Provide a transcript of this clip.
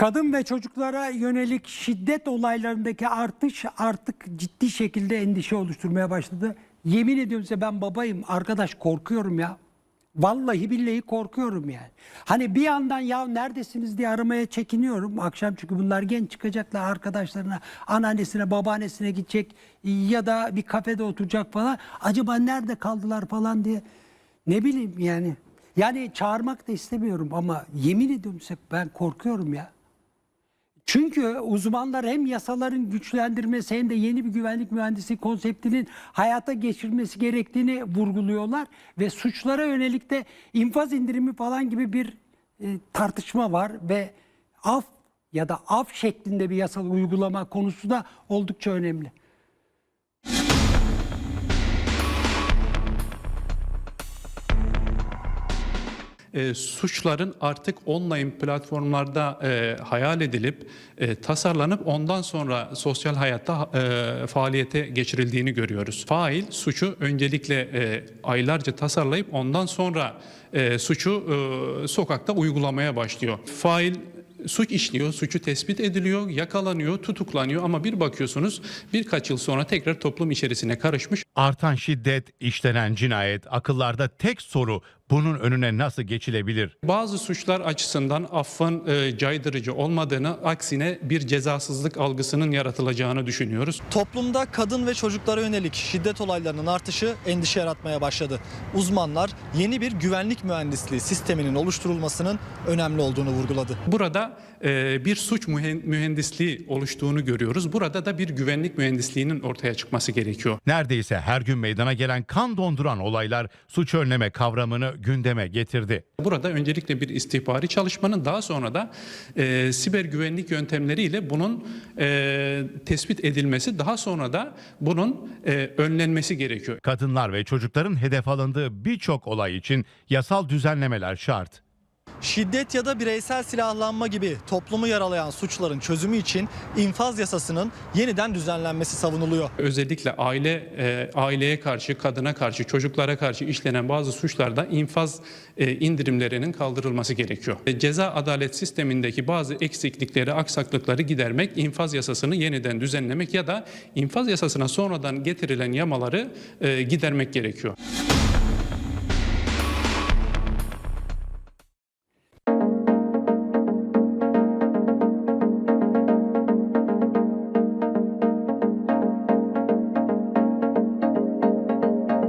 Kadın ve çocuklara yönelik şiddet olaylarındaki artış artık ciddi şekilde endişe oluşturmaya başladı. Yemin ediyorum size ben babayım arkadaş korkuyorum ya. Vallahi billahi korkuyorum yani. Hani bir yandan ya neredesiniz diye aramaya çekiniyorum. Akşam çünkü bunlar genç çıkacaklar arkadaşlarına, anneannesine, babaannesine gidecek ya da bir kafede oturacak falan. Acaba nerede kaldılar falan diye. Ne bileyim yani. Yani çağırmak da istemiyorum ama yemin ediyorum size ben korkuyorum ya. Çünkü uzmanlar hem yasaların güçlendirmesi hem de yeni bir güvenlik mühendisi konseptinin hayata geçirilmesi gerektiğini vurguluyorlar ve suçlara yönelik de infaz indirimi falan gibi bir e, tartışma var ve af ya da af şeklinde bir yasal uygulama konusu da oldukça önemli. E, suçların artık online platformlarda e, hayal edilip e, tasarlanıp ondan sonra sosyal hayatta e, faaliyete geçirildiğini görüyoruz. Fail suçu öncelikle e, aylarca tasarlayıp ondan sonra e, suçu e, sokakta uygulamaya başlıyor. Fail suç işliyor, suçu tespit ediliyor, yakalanıyor, tutuklanıyor ama bir bakıyorsunuz birkaç yıl sonra tekrar toplum içerisine karışmış. Artan şiddet, işlenen cinayet, akıllarda tek soru bunun önüne nasıl geçilebilir? Bazı suçlar açısından affın e, caydırıcı olmadığını, aksine bir cezasızlık algısının yaratılacağını düşünüyoruz. Toplumda kadın ve çocuklara yönelik şiddet olaylarının artışı endişe yaratmaya başladı. Uzmanlar yeni bir güvenlik mühendisliği sisteminin oluşturulmasının önemli olduğunu vurguladı. Burada e, bir suç mühen- mühendisliği oluştuğunu görüyoruz. Burada da bir güvenlik mühendisliğinin ortaya çıkması gerekiyor. Neredeyse her gün meydana gelen kan donduran olaylar suç önleme kavramını gündeme getirdi. Burada öncelikle bir istihbari çalışmanın daha sonra da e, siber güvenlik yöntemleriyle bunun e, tespit edilmesi, daha sonra da bunun e, önlenmesi gerekiyor. Kadınlar ve çocukların hedef alındığı birçok olay için yasal düzenlemeler şart. Şiddet ya da bireysel silahlanma gibi toplumu yaralayan suçların çözümü için infaz yasasının yeniden düzenlenmesi savunuluyor. Özellikle aile e, aileye karşı, kadına karşı, çocuklara karşı işlenen bazı suçlarda infaz e, indirimlerinin kaldırılması gerekiyor. E, Ceza adalet sistemindeki bazı eksiklikleri, aksaklıkları gidermek, infaz yasasını yeniden düzenlemek ya da infaz yasasına sonradan getirilen yamaları e, gidermek gerekiyor.